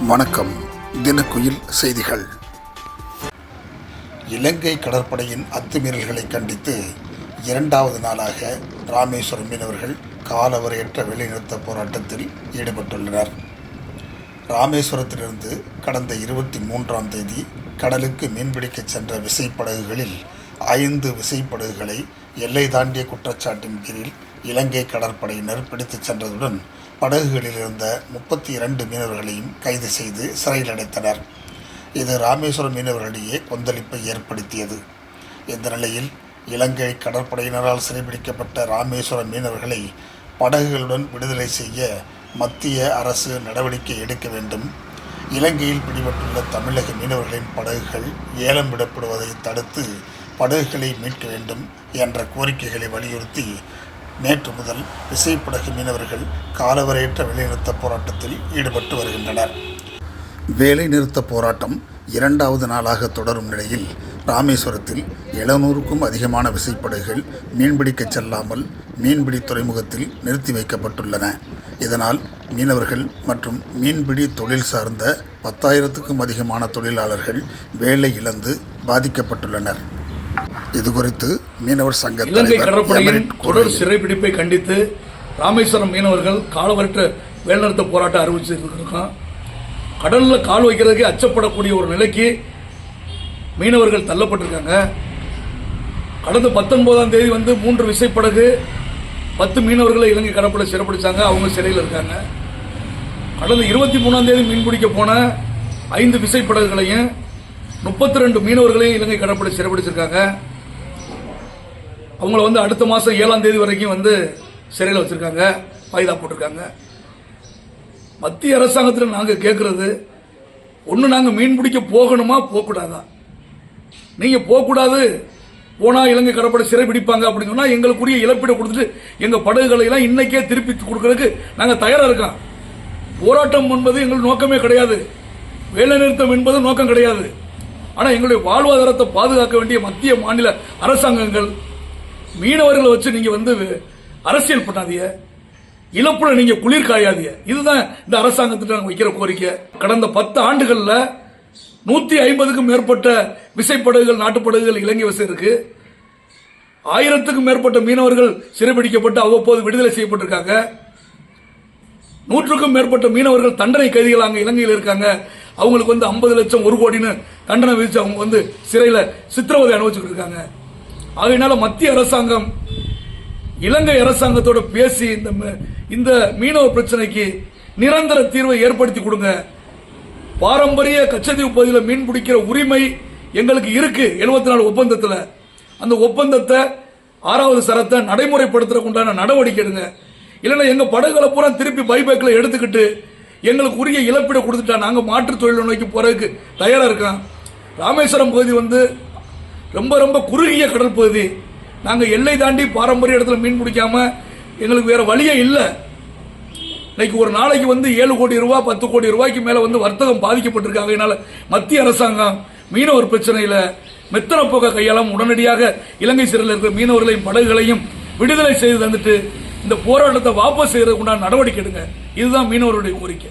வணக்கம். தினக்குயில் செய்திகள். இலங்கை கடற்படையின் அத்துமீறல்களை கண்டித்து இரண்டாவது நாளாக ராமேஸ்வரம் மீனவர்கள் காலவரையற்ற வேலைநிறுத்த போராட்டத்தில் ஈடுபட்டுள்ளனர். ராமேஸ்வரத்திலிருந்து கடந்த இருபத்தி மூன்றாம் தேதி கடலுக்கு மீன்பிடிக்கச் சென்ற விசைப்படகுகளில் ஐந்து விசைப்படகுகளை எல்லை தாண்டிய குற்றச்சாட்டின் கீழில் இலங்கை கடற்படையினர் பிடித்துச் சென்றதுடன் படகுகளில் இருந்த முப்பத்தி இரண்டு மீனவர்களையும் கைது செய்து சிறையில் அடைத்தனர். இது ராமேஸ்வரம் மீனவர்களிடையே கொந்தளிப்பை ஏற்படுத்தியது. இந்த நிலையில் இலங்கை கடற்படையினரால் சிறைபிடிக்கப்பட்ட ராமேஸ்வரம் மீனவர்களை படகுகளுடன் விடுதலை செய்ய மத்திய அரசு நடவடிக்கை எடுக்க வேண்டும். இலங்கையில் பிடிபட்டுள்ள தமிழக மீனவர்களின் படகுகள் ஏலம் விடப்படுவதை தடுத்து படகுகளை மீட்க வேண்டும் என்ற கோரிக்கைகளை வலியுறுத்தி நேற்று முதல் விசைப்படகு மீனவர்கள் காலவரையற்ற வேலைநிறுத்த போராட்டத்தில் ஈடுபட்டு வருகின்றனர். வேலை நிறுத்த போராட்டம் இரண்டாவது நாளாக தொடரும் நிலையில் ராமேஸ்வரத்தில் எழுநூறுக்கும் அதிகமான விசைப்படகுகள் மீன்பிடிக்கச் செல்லாமல் மீன்பிடி துறைமுகத்தில் நிறுத்தி வைக்கப்பட்டுள்ளன. இதனால் மீனவர்கள் மற்றும் மீன்பிடி தொழில் சார்ந்த பத்தாயிரத்துக்கும் அதிகமான தொழிலாளர்கள் வேலை இழந்து பாதிக்கப்பட்டுள்ளனர். இதுகுறித்து மீனவர் சங்க இலங்கை கடற்படையின் தொடர் சிறைபிடிப்பை கண்டித்து ராமேஸ்வரம் மீனவர்கள் காலவரற்ற வேலைநிறுத்த போராட்டம் அறிவிச்சிருக்கோம் கடல்ல கால் வைக்கிறதுக்கு அச்சப்படக்கூடிய ஒரு நிலைக்கு மீனவர்கள் தள்ளப்பட்டிருக்காங்க. கடந்த பத்தொன்பதாம் தேதி வந்து மூன்று விசைப்படகு பத்து மீனவர்களை இலங்கை கடற்படை சிறைப்பிடிச்சாங்க. அவங்க சிறையில் இருக்காங்க. கடந்த இருபத்தி மூணாம் தேதி மீன்பிடிக்க போன ஐந்து விசைப்படகுகளையும் முப்பத்தி ரெண்டு மீனவர்களையும் இலங்கை கடற்படை சிறைப்பிடிச்சிருக்காங்க அவங்கள வந்து அடுத்த மாதம் ஏழாம் தேதி வரைக்கும் வந்து சிறையில் வச்சிருக்காங்க. பாய்தா போட்டிருக்காங்க. மத்திய அரசாங்கத்தில் நாங்கள் கேட்குறது ஒன்று நாங்கள் மீன் பிடிக்க போகணுமா? போகக்கூடாதா நீங்கள் போகக்கூடாது போனால் இலங்கை கடற்படை சிறை பிடிப்பாங்க அப்படின்னு சொன்னால் எங்களுக்குரிய இழப்பீடு கொடுத்துட்டு எங்கள் படகுகளை எல்லாம் இன்னைக்கே திருப்பி கொடுக்கறதுக்கு நாங்கள் தயாராக இருக்கோம். போராட்டம் என்பது எங்கள் நோக்கமே கிடையாது. வேலைநிறுத்தம் என்பது நோக்கம் கிடையாது. ஆனால் எங்களுடைய வாழ்வாதாரத்தை பாதுகாக்க வேண்டிய மத்திய மாநில அரசாங்கங்கள் மீனவர்களை வச்சு நீங்கள் வந்து அரசியல் பண்ணாதீங்க. இழப்புல நீங்க குளிர் காயாதீங்க. இதுதான் இந்த அரசாங்கத்திட்ட நாங்கள் வைக்கிற கோரிக்கை. கடந்த பத்து ஆண்டுகளில் நூத்தி ஐம்பதுக்கும் மேற்பட்ட விசைப்படகுகள் நாட்டுப்படகுகள் இலங்கை வசம் இருக்கு. ஆயிரத்துக்கும் மேற்பட்ட மீனவர்கள் சிறைபிடிக்கப்பட்டு அவ்வப்போது விடுதலை செய்யப்பட்டிருக்காங்க. நூற்றுக்கும் மேற்பட்ட மீனவர்கள் தண்டனை கைதிகள் அங்கே இலங்கையில் இருக்காங்க. அவங்களுக்கு வந்து ஐம்பது லட்சம் ஒரு கோடின்னு தண்டனை விதிச்சு அவங்க வந்து சிறையில் சித்திரவதை அனுபவிச்சுட்டு இருக்காங்க அதனால மத்திய அரசாங்கம் இலங்கை அரசாங்கத்தோட பேசி இந்த ம- இந்த மீனவ பிரச்சனைக்கு நிரந்தர தீர்வை ஏற்படுத்தி கொடுங்க. பாரம்பரிய கச்சதீவு பகுதியில் மீன் பிடிக்கிற உரிமை எங்களுக்கு இருக்கு 74 நாலு ஒப்பந்தத்தில். அந்த ஒப்பந்தத்தை ஆறாவது சரத்தை நடைமுறைப்படுத்துறதுக்கு உண்டான நடவடிக்கை எடுங்க. இல்லைன்னா எங்கள் படகுகளை பூரா திருப்பி பைபேக்கில் எடுத்துக்கிட்டு எங்களுக்கு உரிய இழப்பீடு கொடுத்துட்டா நாங்கள் மாற்றுத் தொழில் நோக்கி போகிறதுக்கு தயாராக இருக்கோம். ராமேஸ்வரம் பகுதி வந்து ரொம்ப ரொம்ப குறுகிய கடல் பகுதி. நாங்கள் எல்லை தாண்டி பாரம்பரிய இடத்துல மீன் பிடிக்காமல் எங்களுக்கு வேறு வழியே இல்லை. இன்னைக்கு ஒரு நாளைக்கு வந்து ஏழு கோடி ரூபா பத்து கோடி ரூபாய்க்கு மேலே வந்து வர்த்தகம் பாதிக்கப்பட்டிருக்காங்க அதனால மத்திய அரசாங்கம் மீனவர் பிரச்சனையில் மெத்தன போக்க கையாளாம உடனடியாக இலங்கை சிறையில் இருக்கிற மீனவர்களையும் படகுகளையும் விடுதலை செய்து தந்துட்டு இந்த போராட்டத்தை வாபஸ் செய்யறதுக்கு உண்டான நடவடிக்கை எடுங்க. இதுதான் மீனவருடைய கோரிக்கை.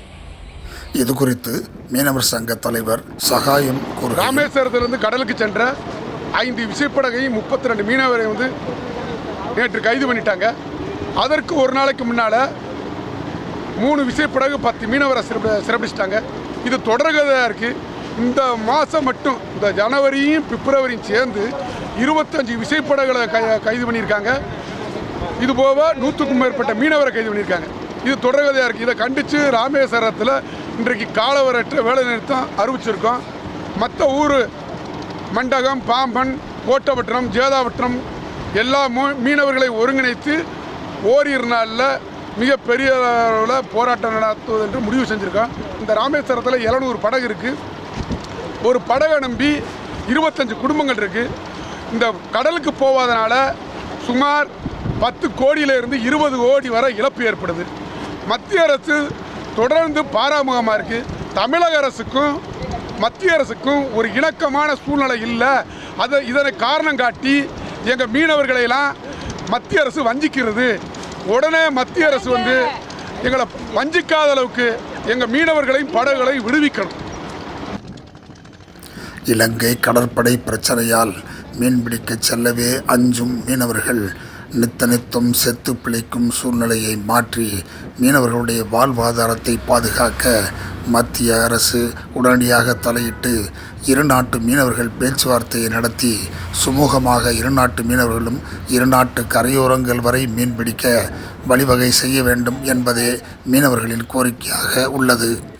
இது குறித்து மீனவர் சங்க தலைவர் சகாயம் ராமேஸ்வரத்திலிருந்து கடலுக்கு சென்ற ஐந்து விசைப்படகையும் முப்பத்தி ரெண்டு மீனவரை வந்து நேற்று கைது பண்ணிட்டாங்க. அதற்கு ஒரு நாளைக்கு முன்னால் மூணு விசைப்படகு பத்து மீனவரை சிறப்பு சிறப்பிச்சிட்டாங்க. இது தொடர்கதையாக இருக்குது இந்த மாதம் மட்டும் இந்த ஜனவரியும் பிப்ரவரியும் சேர்ந்து இருபத்தஞ்சு விசைப்படகுகளை கை கைது பண்ணியிருக்காங்க. இது போக நூற்றுக்கும் மேற்பட்ட மீனவரை கைது பண்ணியிருக்காங்க. இது தொடர்கதையாக இருக்குது இதை கண்டித்து ராமேஸ்வரத்தில் இன்றைக்கு காலவரற்ற வேலை நிறுத்தம் அறிவிச்சிருக்கோம். மற்ற ஊர் மண்டகம் பாம்பன் கோட்டப்பட்டினம் ஜேதாபட்டினம் எல்லா மீனவர்களை ஒருங்கிணைத்து ஓரிரு நாளில் மிகப்பெரிய அளவில் போராட்டம் நடத்துவது என்று முடிவு செஞ்சுருக்கோம். இந்த ராமேஸ்வரத்தில் எழுநூறு படகு இருக்குது ஒரு படகை நம்பி இருபத்தஞ்சு குடும்பங்கள் இருக்குது இந்த கடலுக்கு போவதனால சுமார் பத்து கோடியிலிருந்து இருபது கோடி வரை இழப்பு ஏற்படுது. மத்திய அரசு தொடர்ந்து பாராமுகமாக இருக்குது தமிழக அரசுக்கும் மத்திய அரசுக்கும் ஒரு இணக்கமான சூழ்நிலை இல்லை. அதை இதனை காரணம் காட்டி எங்கள் மீனவர்களையெல்லாம் மத்திய அரசு வஞ்சிக்கிறது. உடனே மத்திய அரசு வந்து எங்களை வஞ்சிக்காத அளவுக்கு எங்கள் மீனவர்களையும் படகுகளையும் விடுவிக்கணும். இலங்கை கடற்படை பிரச்சனையால் மீன்பிடிக்க செல்லவே அஞ்சும் மீனவர்கள் நித்த நித்தம் செத்து பிழைக்கும் சூழ்நிலையை மாற்றி மீனவர்களுடைய வாழ்வாதாரத்தை பாதுகாக்க மத்திய அரசு உடனடியாக தலையிட்டு இரு நாட்டு மீனவர்கள் பேச்சுவார்த்தையை நடத்தி சுமூகமாக இரு நாட்டு மீனவர்களும் இரு நாட்டு கரையோரங்கள் வரை மீன்பிடிக்க வழிவகை செய்ய வேண்டும் என்பதே மீனவர்களின் கோரிக்கையாக உள்ளது.